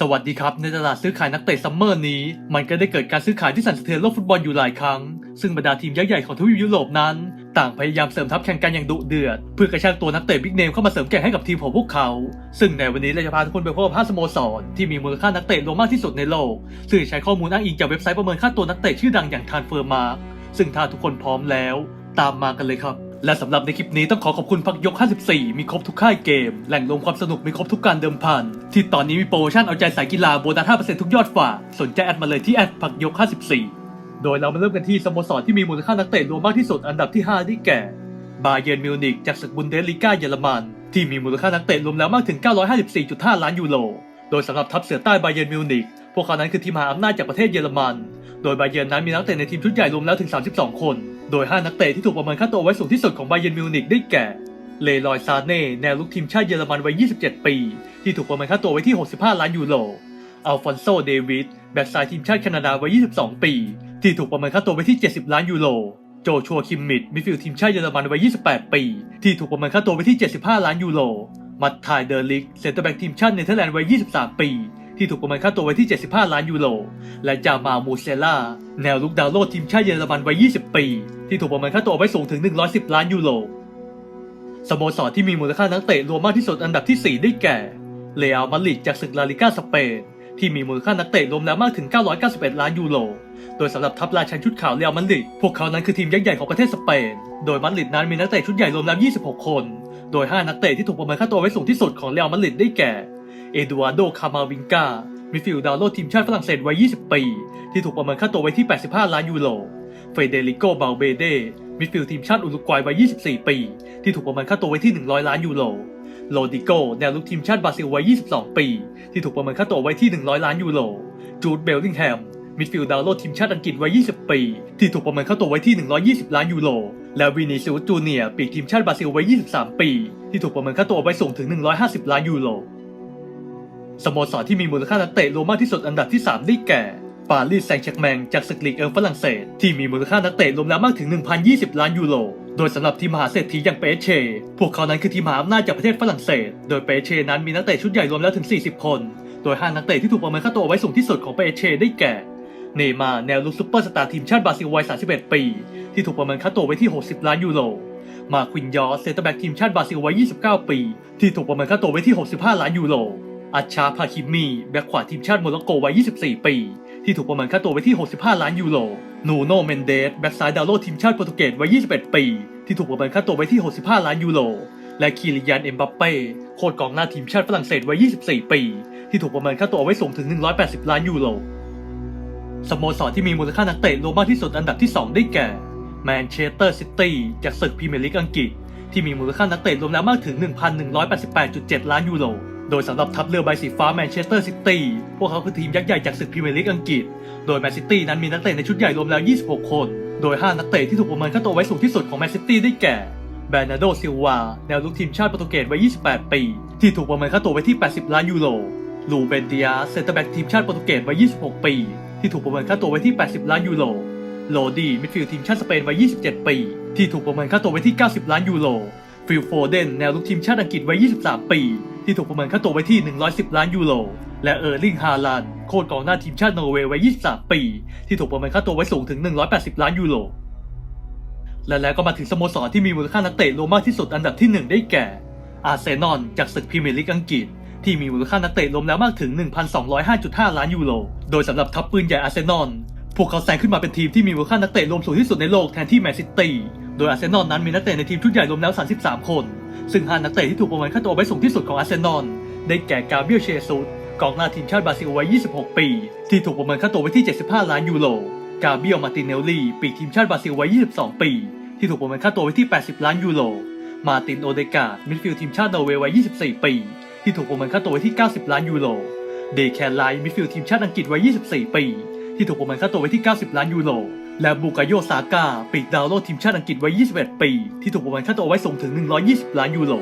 สวัสดีครับ ในตลาดซื้อขายนักเตะซัมเมอร์นี้ มันก็ได้เกิดการซื้อขายที่สั่นสะเทือนโลกฟุตบอลอยู่หลายครั้ง ซึ่งบรรดาทีมยักษ์ใหญ่ของทวีปยุโรปนั้น ต่างพยายามเสริมทัพแข่งกันอย่างดุเดือด เพื่อกระชากตัวนักเตะบิ๊กเนมเข้ามาเสริมแข่งให้กับทีมของพวกเขา ซึ่งในวันนี้เราจะพาทุกคนไปพบกับภาพสโมสรที่มีมูลค่านักเตะรวมมากที่สุดในโลก ซึ่งใช้ข้อมูลอ้างอิงจากเว็บไซต์ประเมินค่าตัวนักเตะชื่อดังอย่างทานเฟอร์มาร์ซึ่งถ้าทุกคนพร้อมแล้ว ตามมากันเลยครับ และสำหรับในคลิปนี้ต้องขอขอบคุณพักยก 54 มีครบทุกค่ายเกม แหล่งรวมความสนุกมีครบทุกการเดิมพัน ที่ตอนนี้มีโปรโมชั่นเอาใจสายกีฬาโบนัส5%ทุกยอดฝากสนใจแอดมาเลยที่แอดพักยก 54 โดยเรามาเริ่มกันที่สโมสรที่มีมูลค่านักเตะรวมมากที่สุดอันดับที่ 5 ได้แก่บาเยิร์นมิวนิกจากศึกบุนเดสลีกาเยอรมัน ที่มีมูลค่านักเตะรวมแล้วมากถึง 954.5 ล้านยูโร โดยสำหรับทัพเสือใต้บาเยิร์นมิวนิกพวกเขานั้นคือทีมมหาอำนาจจากประเทศเยอรมัน โดยบาเยิร์นนั้นมีนักเตะในทีมชุดใหญ่รวมแล้วถึง 32 คน โดย 5 นักเตะที่ถูกประเมินค่าตัวไว้สูงที่สุดของบาเยิร์นมิวนิกได้แก่ เลลอยซาเน่แนวลุกทีมชาติเยอรมันวัย 27 ปี ที่ถูกประเมินค่าตัวไว้ที่ 65 ล้านยูโร อัลฟอนโซ เดวิด แบ็กซ้ายทีมชาติแคนาดาวัย 22 ปี ที่ถูกประเมินค่าตัวไว้ที่ 70 ล้านยูโร โจชัว คิมมิด มิดฟิลด์ทีมชาติเยอรมันวัย 28 ปี ที่ถูกประเมินค่าตัวไว้ที่ 75 ล้านยูโร มัตไทเดอร์ลิก เซนเตอร์แบ็กทีมชาติเนเธอร์แลนด์วัย 23 ปี ที่ถูกประเมินค่าตัวไว้ที่ 75 ล้านยูโร และจามามูเซล่า แนวลุกดาวโลดทีมชาติเยอรมันวัย 20 ปี ที่ถูกประเมินค่าตัวไว้สูงถึง 110 ล้านยูโร สโมสรที่มีมูลค่านักเตะรวมมากที่สุดอันดับที่ 4 ได้แก่ เรอัลมาดริดจากศึกลาลิก้าสเปน ที่มีมูลค่านักเตะรวมแล้วมากถึง 991 ล้านยูโร โดยสำหรับทัพราชันชุดขาวเรอัลมาดริด พวกเขานั้นคือทีมยักษ์ใหญ่ของประเทศสเปน โดยมาดริดนั้นมีนักเตะชุดใหญ่รวมแล้ว 26 คน โดย 5 นักเตะที่ถูกประเมินค่าตัวไว้สูงที่สุดของเรอัลมาดริดได้แก่ เอดูอาร์โด คามาวิงกามิดฟิลด์ดาวโลทีมชาติฝรั่งเศสวัย 20 ปี ที่ถูกประเมินค่าตัวไว้ที่ 85 ล้านยูโร เฟเดริโกบาเบเดมิดฟิลด์ทีมชาติอุรุกวัยวัย 24 ปี ที่ถูกประเมินค่าตัวไว้ที่ 100 ล้านยูโร โรดิโกแนวลุกทีมชาติบราซิลวัย 22 ปี ที่ถูกประเมินค่าตัวไว้ที่ 100 ล้านยูโร จูด เบลลิงแฮม มิดฟิลด์ดาวโลดทีมชาติอังกฤษวัย 20 ปี ที่ถูกประเมินค่าตัวไว้ที่ 120 ล้านยูโร และวินิซิอุสจูเนียปีกทีมชาติบราซิลวัย 23 ปี ที่ถูกประเมินค่าตัวไว้สูงถึง 150 ล้านยูโร สโมสรที่มีมูลค่านักเตะรวมมากที่สุดอันดับที่ 3 ได้แก่ ปารีสแซงต์แชร์กแมงจากศึกลีกเอิงฝรั่งเศส ที่มีมูลค่านักเตะรวมแล้วมากถึง 1,020 ล้านยูโร โดยสำหรับทีมมหาเศรษฐีอย่างเปเช่ พวกเขานั้นคือทีมมหาอำนาจจากประเทศฝรั่งเศส โดยเปเช่นั้นมีนักเตะชุดใหญ่รวมแล้วถึง 40 คน โดย 5 นักเตะที่ถูกประเมินค่าตัวไว้สูงที่สุดของเปเช่ได้แก่ เนมาแนวลุกซุปเปอร์สตาร์ทีมชาติบราซิลวัย 31 ปี ที่ถูกประเมินค่าตัวไว้ที่ 60 ล้านยูโรมาควินยอสเซนเตอร์แบ็กทีมชาติบราซิลวัย 29 ปี ที่ถูกประเมินค่าตัวไว้ที่ 65 ล้านยูโร อัชชาพาคิมีแบ็กขวาทีมชาติโมร็อกโกวัย 24 ปี ที่ถูกประเมินค่าตัวไว้ที่ 65 ล้านยูโร นูโนเมนเดส แบ็กซ้ายดาวโลทีมชาติโปรตุเกสวัย 21 ปี ที่ถูกประเมินค่าตัวไว้ที่ 65 ล้านยูโร และคีริยันเอ็มบัปเป้ โค้ชกองหน้าทีมชาติฝรั่งเศสวัย 24 ปี ที่ถูกประเมินค่าตัวไว้สูงถึง 180 ล้านยูโร สโมสรที่มีมูลค่านักเตะรวมมากที่สุดอันดับที่ 2 ได้แก่แมนเชสเตอร์ซิตี้จากศึกพรีเมียร์ลีกอังกฤษ ที่มีมูลค่านักเตะรวมแล้วมากถึง 1,188.7 ล้านยูโร โดยสำหรับทัพเรือใบสีฟ้าแมนเชสเตอร์ซิตี้ พวกเขาคือทีมยักษ์ใหญ่จากศึกพรีเมียร์ลีกอังกฤษ โดยแมนซิตี้นั้นมีนักเตะในชุดใหญ่รวมแล้ว 26 คน โดย 5 นักเตะที่ถูกประเมินค่าตัวไว้สูงที่สุดของแมนซิตี้ได้แก่ แบรนาโด ซิลวา แนวลุกทีมชาติโปรตุเกสวัย 28 ปี ที่ถูกประเมินค่าตัวไว้ที่ 80 ล้านยูโร ลูเบนเดียเซนเตอร์แบ็กทีมชาติโปรตุเกสวัย 26 ปี ที่ถูกประเมินค่าตัวไว้ที่ 80 ล้านยูโร โรดี มิดฟิลด์ทีมชาติสเปนวัย 27 ปี ที่ถูกประเมินค่าตัวไว้ที่ 90 ล้านยูโร ฟิลโฟเดน แนวลุกทีมชาติอังกฤษวัย 23 ปี ที่ถูกประเมินค่าตัวไว้ที่ 110 ล้านยูโร และเออร์ลิงฮาลันโค้ชกองหน้าทีมชาตินอร์เวย์วัย 23 ปี ที่ถูกประเมินค่าตัวไว้สูงถึง 180 ล้านยูโร และแล้วก็มาถึงสโมสรที่มีมูลค่านักเตะรวมมากที่สุดอันดับที่ 1 ได้แก่ อาร์เซนอลจากศึกพรีเมียร์ลีกอังกฤษที่มีมูลค่านักเตะรวมแล้วมากถึง 1,205.5 ล้านยูโร โดยสำหรับทัพปืนใหญ่อาร์เซนอล พวกเขาแซงขึ้นมาเป็นทีมที่มีมูลค่านักเตะรวมสูงที่สุดในโลกแทนที่แมนซิตี้ โดยอาร์เซนอลนั้นมีนักเตะในทีมชุดใหญ่รวมแล้ว 33 คน ซึ่ง5นักเตะที่ถูกประเมินค่าตัวไว้สูงที่สุดของอาร์เซนอลได้แก่กาเบียลเชซุสกองหน้าทีมชาติบราซิลวัย 26 ปี ที่ถูกประเมินค่าตัวไว้ที่ 75 ล้านยูโร กาเบียลมาติเนลลี่ ปีกทีมชาติบราซิลวัย 22 ปี ที่ถูกประเมินค่าตัวไว้ที่ 80 ล้านยูโร มาตินโอเดกาดมิดฟิลด์ทีมชาตินอร์เวย์วัย 24 ปี ที่ถูกประเมินค่าตัวไว้ที่ 90 ล้านยูโร เดแคนไลท์มิดฟิลด์ทีมชาติอังกฤษวัย 24 ปี ที่ถูกประเมินค่าตัวไว้ที่ 90 ล้านยูโร และบุกาโยซาก้าปีกดาวโลดทีมชาติอังกฤษวัย 21 ปี ที่ถูกประมาณค่าตัวไว้สูงถึง 120 ล้านยูโร